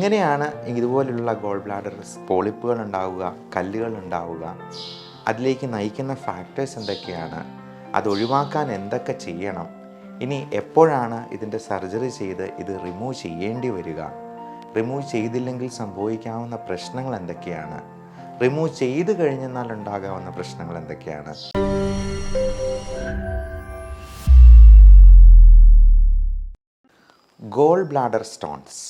എങ്ങനെയാണ് ഇതുപോലുള്ള goal bladder പോളിപ്പുകൾ ഉണ്ടാവുക കല്ലുകൾ ഉണ്ടാവുക അതിലേക്ക് നയിക്കുന്ന ഫാക്ടേഴ്സ് എന്തൊക്കെയാണ് അത് ഒഴിവാക്കാൻ എന്തൊക്കെ ചെയ്യണം ഇനി എപ്പോഴാണ് ഇതിന്റെ സർജറി ചെയ്ത് ഇത് റിമൂവ് ചെയ്യേണ്ടി വരിക റിമൂവ് ചെയ്തില്ലെങ്കിൽ സംഭവിക്കാവുന്ന പ്രശ്നങ്ങൾ എന്തൊക്കെയാണ് റിമൂവ് ചെയ്ത് കഴിഞ്ഞെന്നാൽ ഉണ്ടാകാവുന്ന പ്രശ്നങ്ങൾ എന്തൊക്കെയാണ്? ഗോൾ ബ്ലാഡർ സ്റ്റോൺസ്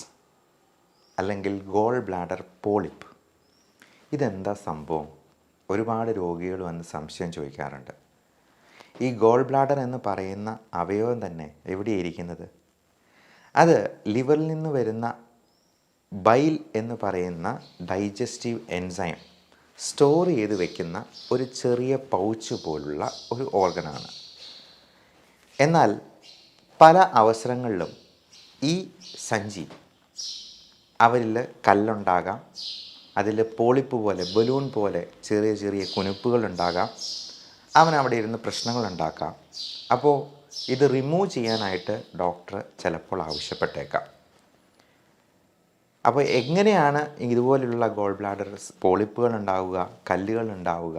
അല്ലെങ്കിൽ ഗോൾ ബ്ലാഡർ പോളിപ്പ് ഇതെന്താ സംഭവം? ഒരുപാട് രോഗികൾ വന്ന് സംശയം ചോദിക്കാറുണ്ട്. ഈ ഗോൾ ബ്ലാഡർ എന്ന് പറയുന്ന അവയവം തന്നെ എവിടെയിരിക്കുന്നത്? അത് ലിവറിൽ നിന്ന് വരുന്ന ബൈൽ എന്ന് പറയുന്ന ഡൈജസ്റ്റീവ് എൻസൈം സ്റ്റോർ ചെയ്ത് വെക്കുന്ന ഒരു ചെറിയ പൗച്ച് പോലുള്ള ഒരു ഓർഗനാണ് എന്നാൽ പല അവസരങ്ങളിലും ഈ സഞ്ചി അവരിൽ കല്ലുണ്ടാകാം. അതിൽ പോളിപ്പ് പോലെ ബലൂൺ പോലെ ചെറിയ ചെറിയ കുനുപ്പുകൾ ഉണ്ടാകാം. അവൻ അവിടെ ഇരുന്ന് പ്രശ്നങ്ങൾ ഉണ്ടാക്കാം. അപ്പോൾ ഇത് റിമൂവ് ചെയ്യാനായിട്ട് ഡോക്ടർ ചിലപ്പോൾ ആവശ്യപ്പെട്ടേക്കാം. അപ്പോൾ എങ്ങനെയാണ് ഇതുപോലുള്ള ഗോൾ ബ്ലാഡർ പോളിപ്പുകൾ ഉണ്ടാവുക കല്ലുകൾ ഉണ്ടാവുക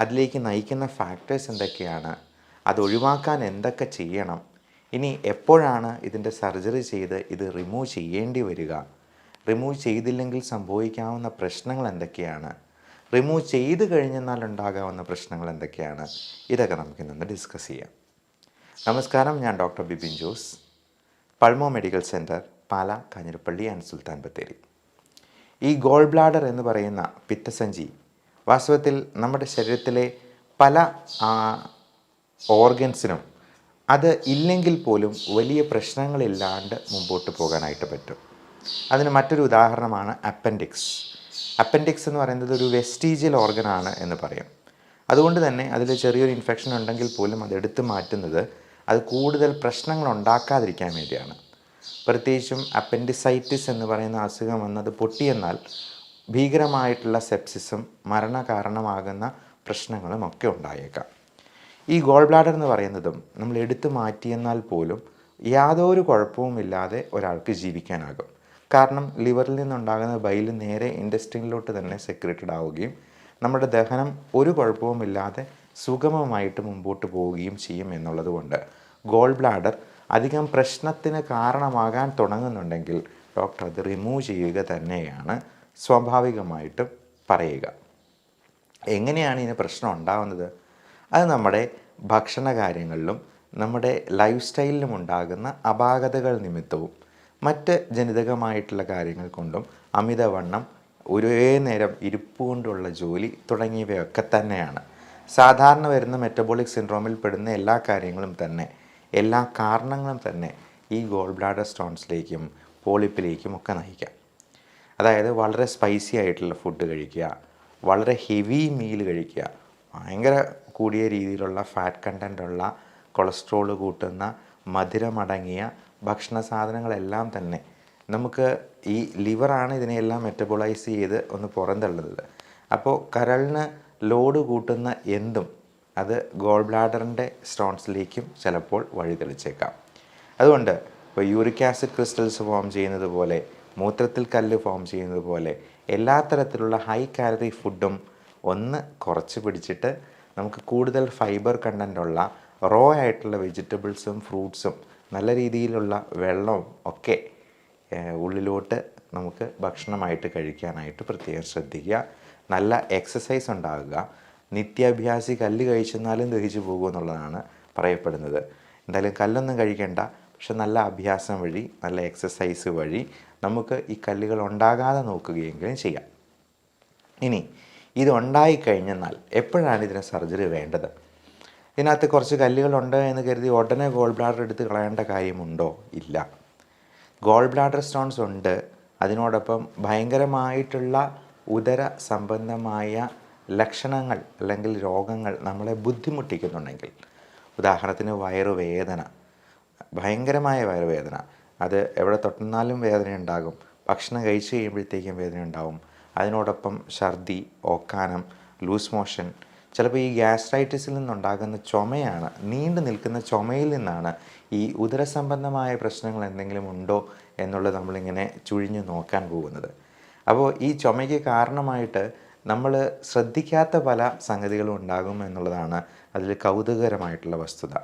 അതിലേക്ക് നയിക്കുന്ന ഫാക്ടേഴ്സ് എന്തൊക്കെയാണ് അത് ഒഴിവാക്കാൻ എന്തൊക്കെ ചെയ്യണം ഇനി എപ്പോഴാണ് ഇതിന്റെ സർജറി ചെയ്ത് ഇത് റിമൂവ് ചെയ്യേണ്ടി വരിക റിമൂവ് ചെയ്തില്ലെങ്കിൽ സംഭവിക്കാവുന്ന പ്രശ്നങ്ങൾ എന്തൊക്കെയാണ്? റിമൂവ് ചെയ്ത് കഴിഞ്ഞെന്നാൽ ഉണ്ടാകാവുന്ന പ്രശ്നങ്ങൾ എന്തൊക്കെയാണ്? ഇതൊക്കെ നമുക്ക് ഇന്നൊന്ന് ഡിസ്കസ് ചെയ്യാം. നമസ്കാരം ഞാൻ doctor Bipin Jose. Pulmo Medical Centre Pala Kanjirappally and Sultan Bathery. ഈ ഗോൾ ബ്ലാഡർ എന്ന് പറയുന്ന പിത്തസഞ്ചി വാസ്തവത്തിൽ നമ്മുടെ ശരീരത്തിലെ പല ഓർഗൻസിനും അത് ഇല്ലെങ്കിൽ പോലും വലിയ പ്രശ്നങ്ങളില്ലാണ്ട് മുമ്പോട്ട് പോകാനായിട്ട് പറ്റും. അതിന് മറ്റൊരു ഉദാഹരണമാണ് അപ്പൻഡിക്സ്. അപ്പൻഡിക്സ് എന്ന് പറയുന്നത് ഒരു വെസ്റ്റീജിയൽ ഓർഗനാണ് എന്ന് പറയും. അതുകൊണ്ട് തന്നെ അതിൽ ചെറിയൊരു ഇൻഫെക്ഷൻ ഉണ്ടെങ്കിൽ പോലും അത് എടുത്തു മാറ്റുന്നത് അത് കൂടുതൽ പ്രശ്നങ്ങൾ ഉണ്ടാക്കാതിരിക്കാൻ വേണ്ടിയാണ്. പ്രത്യേകിച്ചും അപ്പൻഡിസൈറ്റിസ് എന്ന് പറയുന്ന അസുഖം വന്നത് പൊട്ടിയെന്നാൽ ഭീകരമായിട്ടുള്ള സെപ്സിസും മരണകാരണമാകുന്ന പ്രശ്നങ്ങളും ഒക്കെ ഉണ്ടായേക്കാം. ഈ ഗോൾ ബ്ലാഡർ എന്ന് പറയുന്നതും നമ്മൾ എടുത്തു മാറ്റിയെന്നാൽ പോലും യാതൊരു കുഴപ്പവുമില്ലാതെ ഒരാൾക്ക് ജീവിക്കാനാകും. കാരണം ലിവറിൽ നിന്നുണ്ടാകുന്ന ബൈൽ നേരെ ഇൻഡസ്ട്രിയിലോട്ട് തന്നെ സെക്രേറ്റഡ് ആവുകയും നമ്മുടെ ദഹനം ഒരു കുഴപ്പവുമില്ലാതെ സുഗമമായിട്ട് മുമ്പോട്ട് പോവുകയും ചെയ്യും എന്നുള്ളതുകൊണ്ട് ഗോൾ ബ്ലാഡർ അധികം പ്രശ്നത്തിന് കാരണമാകാൻ തുടങ്ങുന്നുണ്ടെങ്കിൽ ഡോക്ടർ അത് റിമൂവ് ചെയ്യുക തന്നെയാണ് സ്വാഭാവികമായിട്ടും പറയുക. എങ്ങനെയാണ് ഇതിന് പ്രശ്നം ഉണ്ടാകുന്നത് അത് നമ്മുടെ ഭക്ഷണ കാര്യങ്ങളിലും നമ്മുടെ ലൈഫ് സ്റ്റൈലിലും ഉണ്ടാകുന്ന അപാകതകൾ നിമിത്തവും മറ്റ് ജനിതകമായിട്ടുള്ള കാര്യങ്ങൾ കൊണ്ടും അമിതവണ്ണം ഒരേ നേരം ഇരിപ്പ് കൊണ്ടുള്ള ജോലി തുടങ്ങിയവയൊക്കെ തന്നെയാണ്. സാധാരണ വരുന്ന മെറ്റബോളിക് സിൻഡ്രോമിൽ പെടുന്ന എല്ലാ കാര്യങ്ങളും തന്നെ എല്ലാ കാരണങ്ങളും തന്നെ ഈ ഗോൾ ബ്ലാഡർ സ്റ്റോൺസിലേക്കും പോളിപ്പിലേക്കും ഒക്കെ നയിക്കാം. അതായത് വളരെ സ്പൈസി ആയിട്ടുള്ള ഫുഡ് കഴിക്കുക വളരെ ഹെവി മീൽ കഴിക്കുക ഭയങ്കര കൂടിയ രീതിയിലുള്ള ഫാറ്റ് കണ്ടന്റ് ഉള്ള കൊളസ്ട്രോൾ കൂട്ടുന്ന മധുരമടങ്ങിയ ഭക്ഷണ സാധനങ്ങളെല്ലാം തന്നെ. നമുക്ക് ഈ ലിവറാണ് ഇതിനെയെല്ലാം മെറ്റബോളൈസ് ചെയ്ത് ഒന്ന് പുറന്തള്ളുന്നത്. അപ്പോൾ കരളിന് ലോഡ് കൂട്ടുന്ന എന്തും അത് ഗോൾ ബ്ലാഡറിന്റെ സ്റ്റോൺസിലേക്കും ചിലപ്പോൾ വഴിതെളിച്ചേക്കാം അതുകൊണ്ട് ഇപ്പോൾ യൂറിക് ആസിഡ് ക്രിസ്റ്റൽസ് ഫോം ചെയ്യുന്നത് പോലെ മൂത്രത്തിൽ കല്ല് ഫോം ചെയ്യുന്നത് പോലെ എല്ലാ തരത്തിലുള്ള ഹൈ കാലറി ഫുഡും ഒന്ന് കുറച്ച് പിടിച്ചിട്ട് നമുക്ക് കൂടുതൽ ഫൈബർ കണ്ടന്റുള്ള റോ ആയിട്ടുള്ള വെജിറ്റബിൾസും ഫ്രൂട്ട്സും നല്ല രീതിയിലുള്ള വെള്ളവും ഒക്കെ ഉള്ളിലോട്ട് നമുക്ക് ഭക്ഷണമായിട്ട് കഴിക്കാനായിട്ട് പ്രത്യേകം ശ്രദ്ധിക്കുക. നല്ല എക്സസൈസ് ഉണ്ടാകുക. നിത്യാഭ്യാസി കല്ല് കഴിച്ചെന്നാലും ദഹിച്ചു പോകുമെന്നുള്ളതാണ് പറയപ്പെടുന്നത്. എന്തായാലും കല്ലൊന്നും കഴിക്കേണ്ട. പക്ഷെ നല്ല അഭ്യാസം വഴി നല്ല എക്സസൈസ് വഴി നമുക്ക് ഈ കല്ലുകൾ ഉണ്ടാകാതെ നോക്കുകയെങ്കിലും ചെയ്യാം. ഇനി ഇത് ഉണ്ടായിക്കഴിഞ്ഞെന്നാൽ എപ്പോഴാണ് ഇതിന് സർജറി വേണ്ടത്? ഇതിനകത്ത് കുറച്ച് കല്ലുകളുണ്ട് എന്ന് കരുതി ഉടനെ ഗോൾ ബ്ലാഡർ എടുത്ത് കളയേണ്ട കാര്യമുണ്ടോ? ഇല്ല. ഗോൾ ബ്ലാഡർ സ്റ്റോൺസ് ഉണ്ട്. അതിനോടൊപ്പം ഭയങ്കരമായിട്ടുള്ള ഉദര സംബന്ധമായ ലക്ഷണങ്ങൾ അല്ലെങ്കിൽ രോഗങ്ങൾ നമ്മളെ ബുദ്ധിമുട്ടിക്കുന്നുണ്ടെങ്കിൽ ഉദാഹരണത്തിന് വയറുവേദന ഭയങ്കരമായ വയറുവേദന അത് എവിടെ തൊട്ടുന്നാലും വേദന ഉണ്ടാകും ഭക്ഷണം കഴിച്ചു കഴിയുമ്പോഴത്തേക്കും വേദന അതിനോടൊപ്പം ഛർദി ഓക്കാനം ലൂസ് മോഷൻ ചിലപ്പോൾ ഈ ഗ്യാസ്ട്രൈറ്റിസിൽ നിന്നുണ്ടാകുന്ന ചുമയാണ് നീണ്ടു നിൽക്കുന്ന ചുമയിൽ നിന്നാണ് ഈ ഉദരസംബന്ധമായ പ്രശ്നങ്ങൾ എന്തെങ്കിലും ഉണ്ടോ എന്നുള്ളത് നമ്മളിങ്ങനെ ചുഴിഞ്ഞു നോക്കാൻ പോകുന്നത്. അപ്പോൾ ഈ ചുമയ്ക്ക് കാരണമായിട്ട് നമ്മൾ ശ്രദ്ധിക്കാത്ത പല സംഗതികളും ഉണ്ടാകും എന്നുള്ളതാണ് അതിൽ കൗതുകകരമായിട്ടുള്ള വസ്തുത.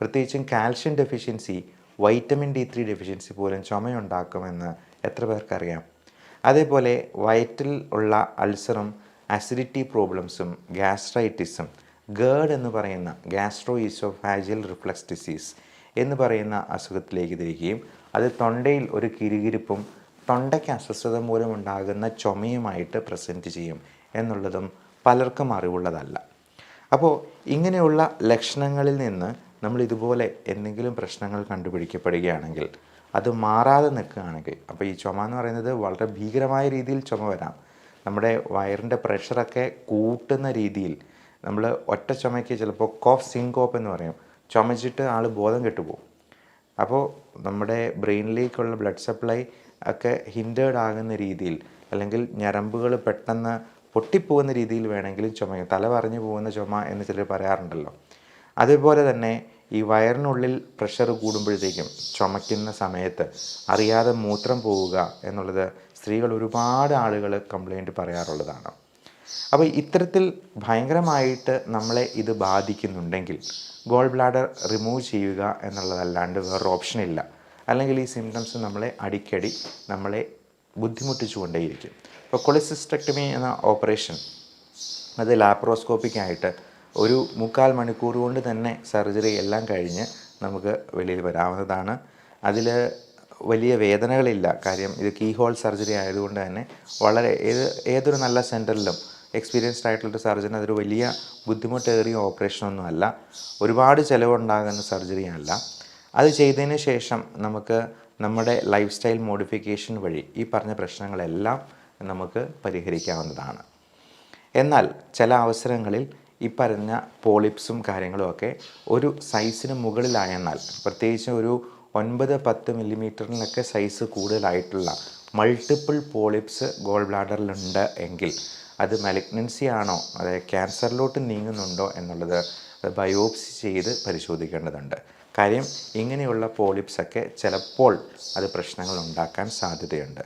പ്രത്യേകിച്ചും calcium deficiency vitamin D three deficiency പോലും ചുമയുണ്ടാക്കുമെന്ന് എത്ര പേർക്കറിയാം? അതേപോലെ വയറ്റിൽ ഉള്ള അൾസറും അസിഡിറ്റി പ്രോബ്ലംസും ഗ്യാസ്ട്രൈറ്റിസും ഗേഡ് എന്ന് പറയുന്ന ഗ്യാസ്ട്രോ ഈസോഫാജിയൽ റിഫ്ലക്സ് ഡിസീസ് എന്ന് പറയുന്ന അസുഖത്തിലേക്ക് തിരിക്കുകയും അത് തൊണ്ടയിൽ ഒരു കിരികിരിപ്പും തൊണ്ടയ്ക്ക് അസ്വസ്ഥത മൂലം ഉണ്ടാകുന്ന ചുമയുമായിട്ട് പ്രസന്റ് ചെയ്യും എന്നുള്ളതും പലർക്കും അറിവുള്ളതല്ല. അപ്പോൾ ഇങ്ങനെയുള്ള ലക്ഷണങ്ങളിൽ നിന്ന് നമ്മൾ ഇതുപോലെ എന്തെങ്കിലും പ്രശ്നങ്ങൾ കണ്ടുപിടിക്കപ്പെടുകയാണെങ്കിൽ അത് മാറാതെ നിൽക്കുകയാണെങ്കിൽ അപ്പോൾ ഈ ചുമ എന്ന് പറയുന്നത് വളരെ ഭീകരമായ രീതിയിൽ ചുമ വരാം. നമ്മുടെ വയറിന്റെ പ്രഷറൊക്കെ കൂട്ടുന്ന രീതിയിൽ നമ്മൾ ഒറ്റ ചുമയ്ക്ക് ചിലപ്പോൾ കോഫ് സിങ്കോപ്പ് എന്ന് പറയും. ചുമച്ചിട്ട് ആൾ ബോധം കെട്ടുപോകും. അപ്പോൾ നമ്മുടെ ബ്രെയിനിലേക്കുള്ള ബ്ലഡ് സപ്ലൈ ഒക്കെ ഹിൻഡേർഡ് ആകുന്ന രീതിയിൽ അല്ലെങ്കിൽ ഞരമ്പുകൾ പെട്ടെന്ന് പൊട്ടിപ്പോകുന്ന രീതിയിൽ വേണമെങ്കിലും ചുമ തല പറഞ്ഞു പോകുന്ന ചുമ എന്ന് ചിലർ പറയാറുണ്ടല്ലോ. അതുപോലെ തന്നെ ഈ വയറിനുള്ളിൽ പ്രഷർ കൂടുമ്പോഴത്തേക്കും ചുമയ്ക്കുന്ന സമയത്ത് അറിയാതെ മൂത്രം പോവുക എന്നുള്ളത് സ്ത്രീകൾ ഒരുപാട് ആളുകൾ കംപ്ലൈന്റ് പറയാറുള്ളതാണ്. അപ്പോൾ ഇത്തരത്തിൽ ഭയങ്കരമായിട്ട് നമ്മളെ ഇത് ബാധിക്കുന്നുണ്ടെങ്കിൽ ഗോൾ ബ്ലാഡർ റിമൂവ് ചെയ്യുക എന്നുള്ളതല്ലാണ്ട് വേറൊരു ഓപ്ഷൻ ഇല്ല. അല്ലെങ്കിൽ ഈ സിംറ്റംസ് നമ്മളെ അടിക്കടി നമ്മളെ ബുദ്ധിമുട്ടിച്ചുകൊണ്ടേയിരിക്കും ഇപ്പോൾ കൊളിസിസ്റ്റക്ടമി എന്ന ഓപ്പറേഷൻ അത് ലാപ്രോസ്കോപ്പിക് ആയിട്ട് ഒരു മുക്കാൽ മണിക്കൂർ കൊണ്ട് തന്നെ സർജറി എല്ലാം കഴിഞ്ഞ് നമുക്ക് വെളിയിൽ വരാവുന്നതാണ്. അതിൽ വലിയ വേദനകളില്ല. കാര്യം ഇത് കീ ഹോൾ സർജറി ആയതുകൊണ്ട് തന്നെ വളരെ ഏത് ഏതൊരു നല്ല സെന്ററിലും എക്സ്പീരിയൻസ്ഡ് ആയിട്ടുള്ളൊരു സർജൻ അതൊരു വലിയ ബുദ്ധിമുട്ടേറിയ ഓപ്പറേഷനൊന്നും അല്ല. ഒരുപാട് ചിലവുണ്ടാകുന്ന സർജറിയല്ല അത് ചെയ്തതിന് ശേഷം നമുക്ക് നമ്മുടെ ലൈഫ് സ്റ്റൈൽ മോഡിഫിക്കേഷൻ വഴി ഈ പറഞ്ഞ പ്രശ്നങ്ങളെല്ലാം നമുക്ക് പരിഹരിക്കാവുന്നതാണ്. എന്നാൽ ചില അവസരങ്ങളിൽ ഈ പറഞ്ഞ പോളിപ്സും കാര്യങ്ങളുമൊക്കെ ഒരു സൈസിന് മുകളിലായെന്നാൽ പ്രത്യേകിച്ച് ഒരു ഒൻപത് പത്ത് മില്ലിമീറ്ററിനൊക്കെ സൈസ് കൂടുതലായിട്ടുള്ള മൾട്ടിപ്പിൾ പോളിപ്സ് ഗോൾ ബ്ലാഡറിലുണ്ട് എങ്കിൽ അത് മലിഗ്നൻസി ആണോ അതായത് ക്യാൻസറിലോട്ട് നീങ്ങുന്നുണ്ടോ എന്നുള്ളത് ബയോപ്സി ചെയ്ത് പരിശോധിക്കേണ്ടതുണ്ട്. കാര്യം ഇങ്ങനെയുള്ള പോളിപ്സൊക്കെ ചിലപ്പോൾ അത് പ്രശ്നങ്ങൾ ഉണ്ടാക്കാൻ സാധ്യതയുണ്ട്.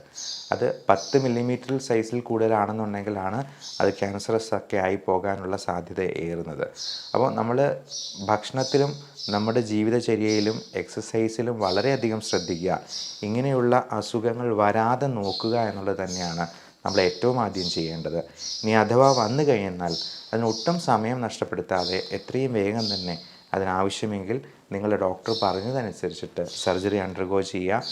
അത് പത്ത് മില്ലിമീറ്റർ സൈസിൽ കൂടുതലാണെന്നുണ്ടെങ്കിലാണ് അത് ക്യാൻസറസ് ഒക്കെ ആയി പോകാനുള്ള സാധ്യത ഏറുന്നത്. അപ്പോൾ നമ്മൾ ഭക്ഷണത്തിലും നമ്മുടെ ജീവിതചര്യയിലും എക്സസൈസിലും വളരെയധികം ശ്രദ്ധിക്കുക. ഇങ്ങനെയുള്ള അസുഖങ്ങൾ വരാതെ നോക്കുക എന്നുള്ളത് തന്നെയാണ് നമ്മൾ ഏറ്റവും ആദ്യം ചെയ്യേണ്ടത്. ഇനി അഥവാ വന്നു കഴിഞ്ഞാൽ അതിന് ഒട്ടും സമയം നഷ്ടപ്പെടുത്താതെ എത്രയും വേഗം തന്നെ അതിനാവശ്യമെങ്കിൽ നിങ്ങളുടെ ഡോക്ടർ പറഞ്ഞതനുസരിച്ചിട്ട് സർജറി അണ്ടർഗോ ചെയ്യുക.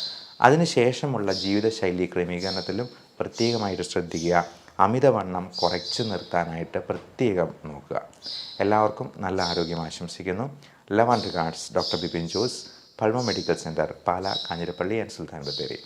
അതിനുശേഷമുള്ള ജീവിതശൈലി ക്രമീകരണത്തിലും പ്രത്യേകമായിട്ട് ശ്രദ്ധിക്കുക. അമിതവണ്ണം കുറച്ച് നിർത്താനായിട്ട് പ്രത്യേകം നോക്കുക. എല്ലാവർക്കും നല്ല ആരോഗ്യം ആശംസിക്കുന്നു. Love and regards doctor Bipin Jose Pulmo Medical Centre Pala Kanjirappally and Sultan Bathery